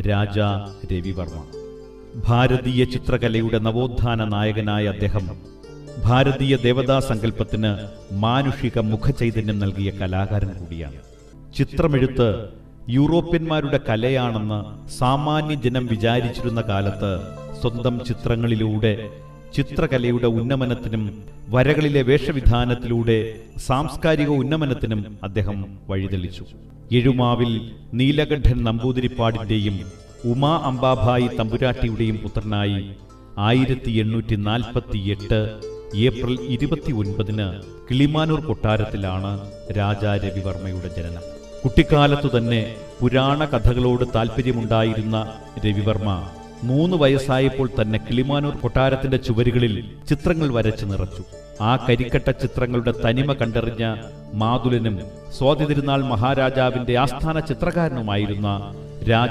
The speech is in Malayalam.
രാജ രവിവർമ്മ. ഭാരതീയ ചിത്രകലയുടെ നവോത്ഥാന നായകനായ അദ്ദേഹം ഭാരതീയ ദേവതാ സങ്കല്പത്തിന് മാനുഷിക മുഖചൈതന്യം നൽകിയ കലാകാരൻ കൂടിയാണ്. ചിത്രമെഴുത്ത് യൂറോപ്യന്മാരുടെ കലയാണെന്ന് സാമാന്യ ജനം വിചാരിച്ചിരുന്ന കാലത്ത് സ്വന്തം ചിത്രങ്ങളിലൂടെ ചിത്രകലയുടെ ഉന്നമനത്തിനും വരകളിലെ വേഷവിധാനത്തിലൂടെ സാംസ്കാരിക ഉന്നമനത്തിനും അദ്ദേഹം വഴിതെളിച്ചു. എഴുമാവിൽ നീലകണ്ഠൻ നമ്പൂതിരിപ്പാടിന്റെയും ഉമാ അംബാഭായി തമ്പുരാട്ടിയുടെയും പുത്രനായി ആയിരത്തി എണ്ണൂറ്റി നാൽപ്പത്തി എട്ട് ഏപ്രിൽ ഇരുപത്തി ഒൻപതിന് കിളിമാനൂർ കൊട്ടാരത്തിലാണ് രാജാ രവിവർമ്മയുടെ ജനനം. കുട്ടിക്കാലത്തു തന്നെ പുരാണ കഥകളോട് താല്പര്യമുണ്ടായിരുന്ന രവിവർമ്മ മൂന്ന് വയസ്സായപ്പോൾ തന്നെ കിളിമാനൂർ കൊട്ടാരത്തിന്റെ ചുവരുകളിൽ ചിത്രങ്ങൾ വരച്ചു നിറച്ചു. ആ കരിക്കട്ട ചിത്രങ്ങളുടെ തനിമ കണ്ടറിഞ്ഞ മാതുലനും സ്വാതി തിരുനാൾ മഹാരാജാവിന്റെ ആസ്ഥാന ചിത്രകാരനുമായിരുന്ന രാജ